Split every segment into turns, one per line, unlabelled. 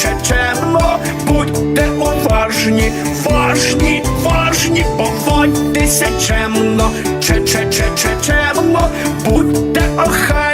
че че че чемно, будьте уважні, важні, важні, поводьтеся чемно, че че че че чемно, будьте охайні,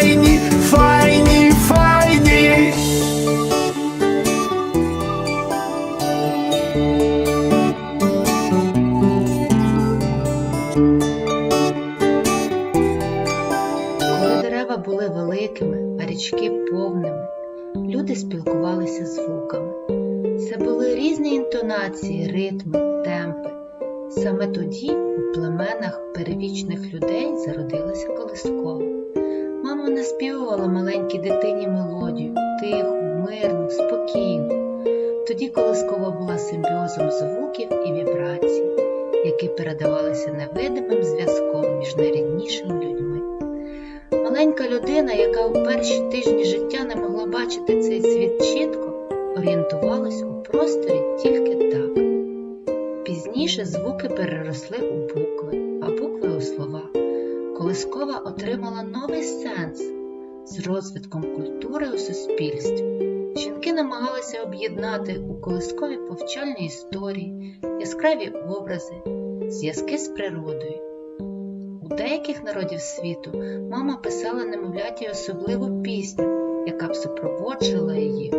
наспівувала маленькій дитині мелодію, тиху, мирну, спокійну. Тоді колискова була симбіозом звуків і вібрацій, які передавалися невидимим зв'язком між найріднішими людьми. Маленька людина, яка у перші тижні життя не могла бачити цей світ чітко, орієнтувалась у просторі тільки так. Пізніше звуки переросли у букви, а букви у слова. Колискова отримала новий сенс з розвитком культури у суспільстві. Жінки намагалися об'єднати у колискові повчальні історії, яскраві образи, зв'язки з природою. У деяких народів світу мама писала немовляті особливу пісню, яка б супроводжувала її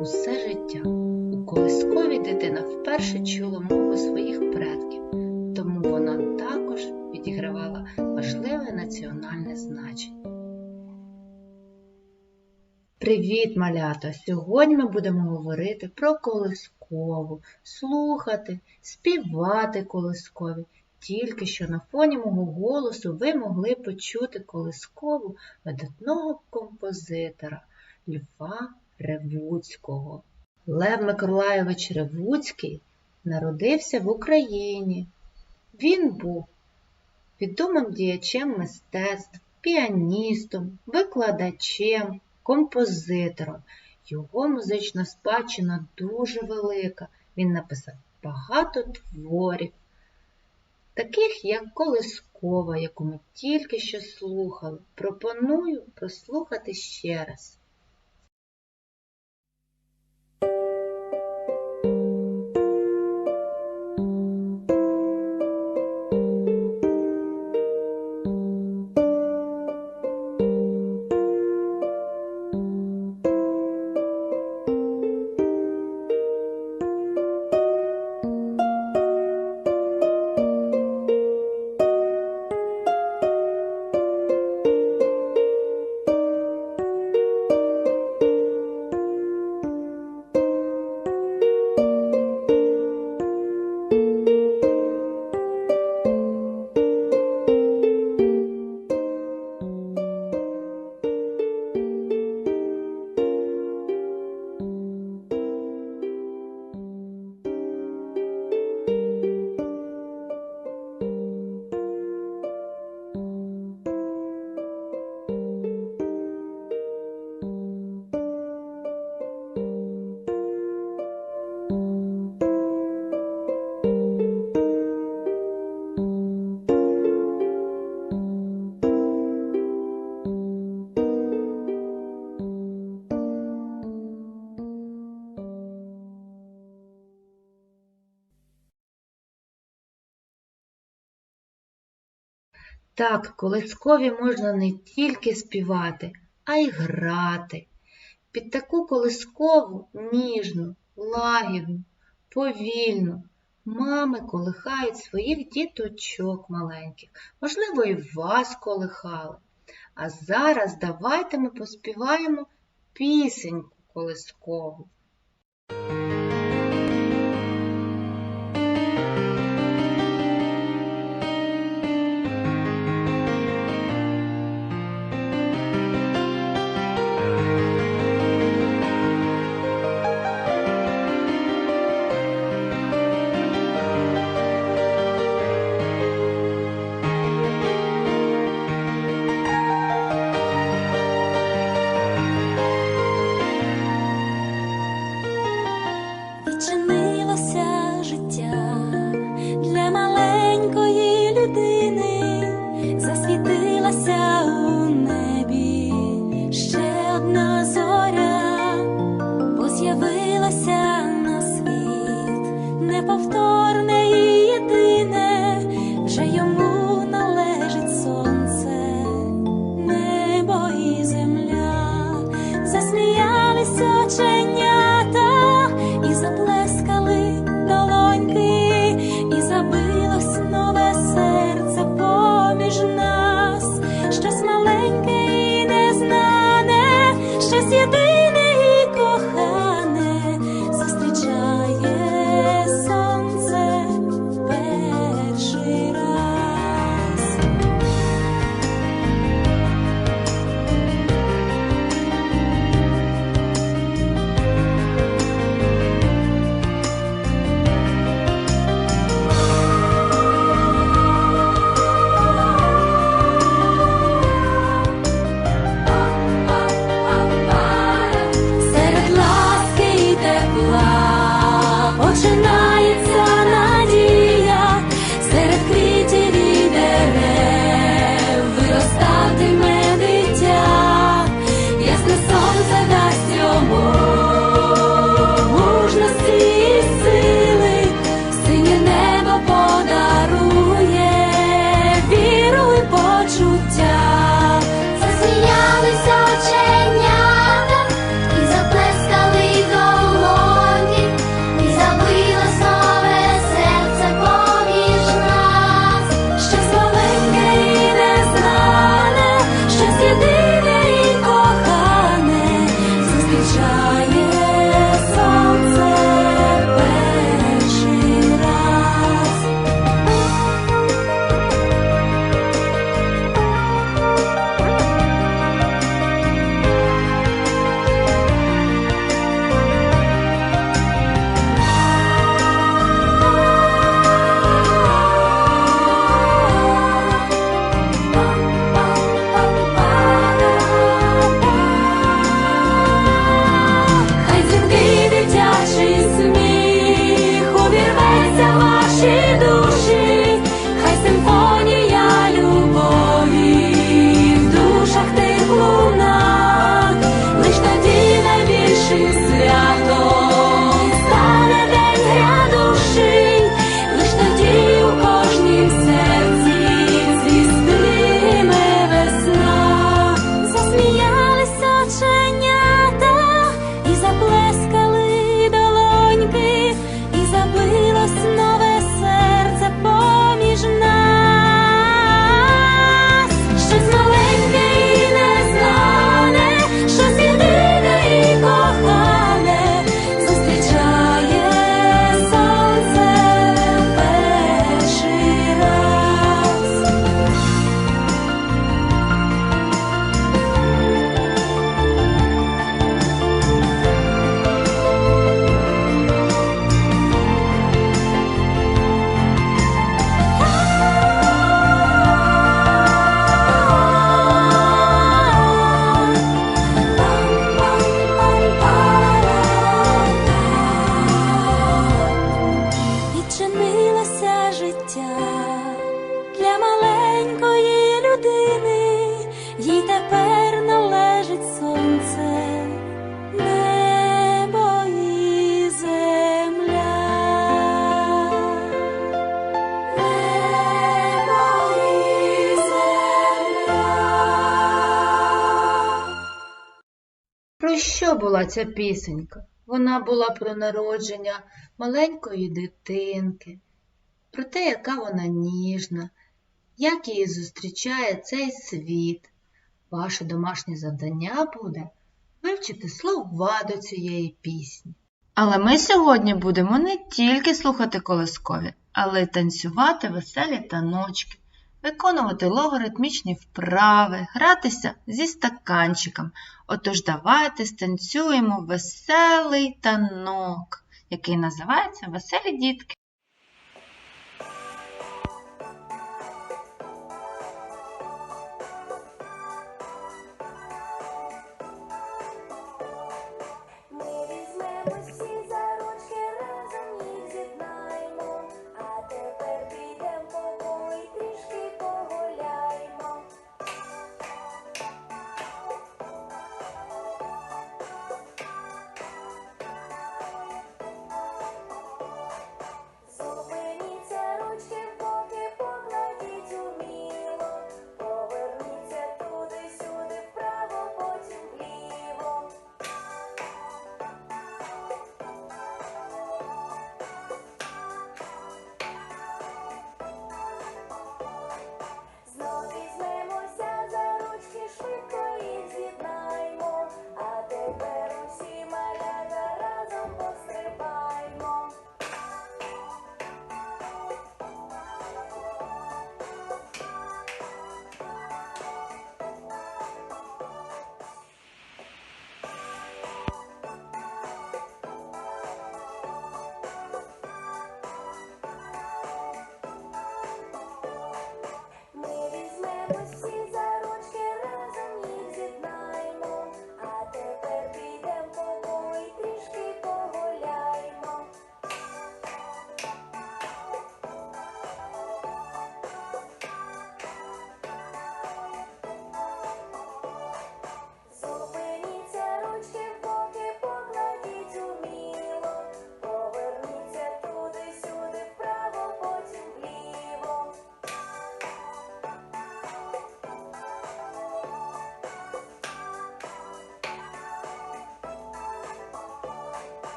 усе життя. У колискові дитина вперше чула мову своїх предків, Привіт, малята! Сьогодні ми будемо говорити про колискову, слухати, співати колискові. Тільки що на фоні мого голосу ви могли почути колискову видатного композитора Льва Ревуцького. Лев Миколайович Ревуцький народився в Україні. Він був відомим діячем мистецтв, піаністом, викладачем, композитором. Його музична спадщина дуже велика. Він написав багато творів, таких як Колискова, яку ми тільки що слухали. Пропоную прослухати ще раз. Так, колискові можна не тільки співати, а й грати. Під таку колискову ніжну, лагідну, повільну. Мами колихають своїх діточок маленьких, можливо, і вас колихали. А зараз давайте ми поспіваємо пісеньку колискову. searching ця пісенька? Вона була про народження маленької дитинки, про те, яка вона ніжна, як її зустрічає цей світ. Ваше домашнє завдання буде вивчити слова до цієї пісні. Але ми сьогодні будемо не тільки слухати колискові, але й танцювати веселі таночки, виконувати логоритмічні вправи, гратися зі стаканчиком. Отож давайте станцюємо веселий танок, який називається Веселі дітки.
Ми візьмемось was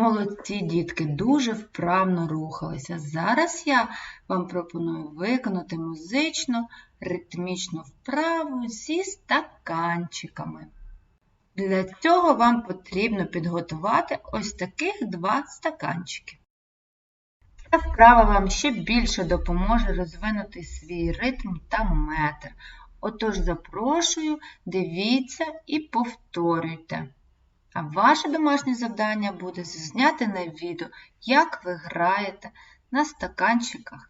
Молодці дітки дуже вправно рухалися. Зараз я вам пропоную виконати музичну ритмічну вправу зі стаканчиками. Для цього вам потрібно підготувати ось таких два стаканчики. Ця вправа вам ще більше допоможе розвинути свій ритм та метр. Отож запрошую, дивіться і повторюйте. А ваше домашнє завдання буде зняти на відео, як ви граєте на стаканчиках.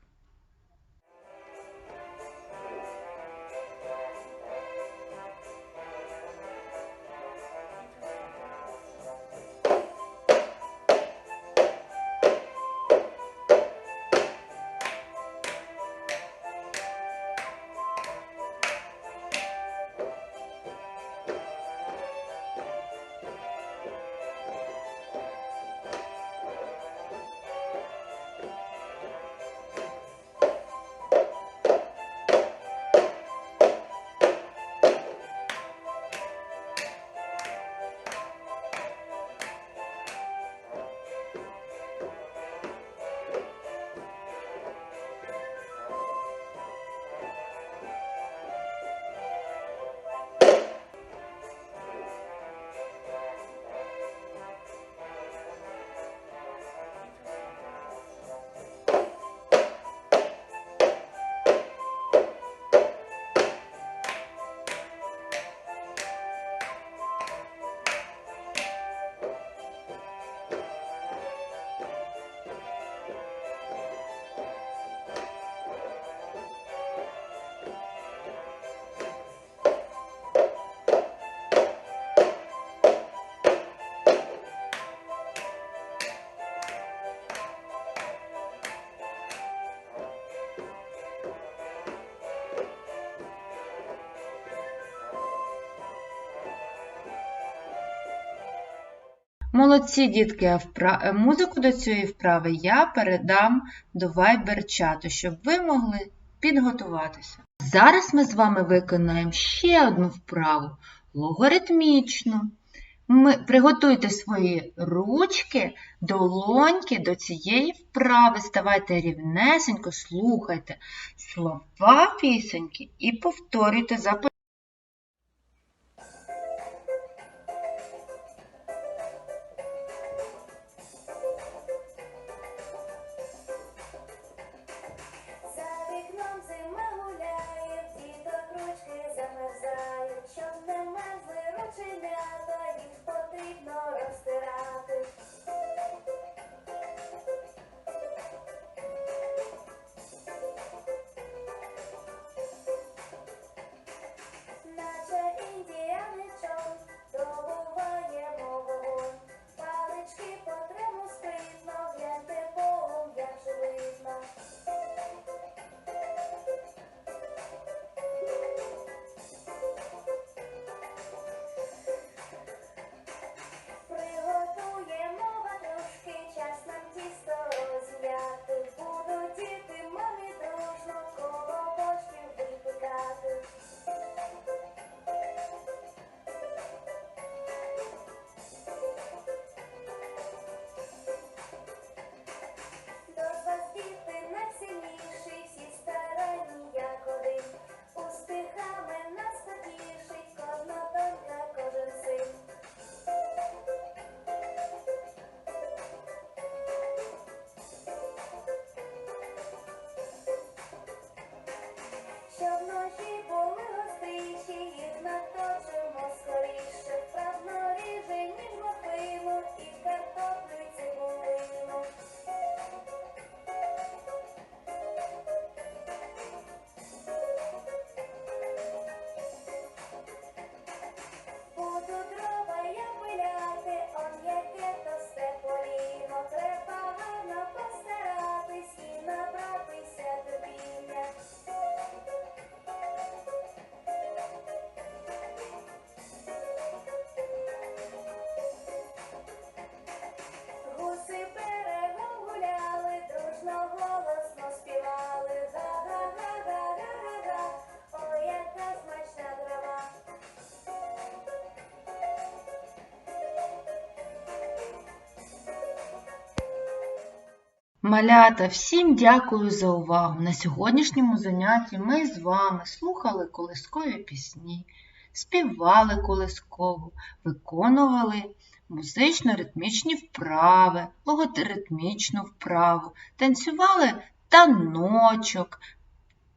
Молодці, дітки, а впра- е, музику до цієї вправи я передам до Viber-чату, щоб ви могли підготуватися. Зараз ми з вами виконаємо ще одну вправу логаритмічну. Ми, приготуйте свої ручки, долоньки до цієї вправи. Ставайте рівнесенько, слухайте слова пісеньки і повторюйте за по-
За
Малята, всім дякую за увагу. На сьогоднішньому занятті ми з вами слухали колискові пісні, співали колискову, виконували музично-ритмічні вправи, логоритмічну вправу, танцювали таночок.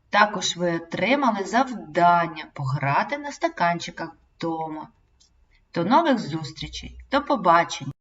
Також ви отримали завдання пограти на стаканчиках вдома. До нових зустрічей, до побачення!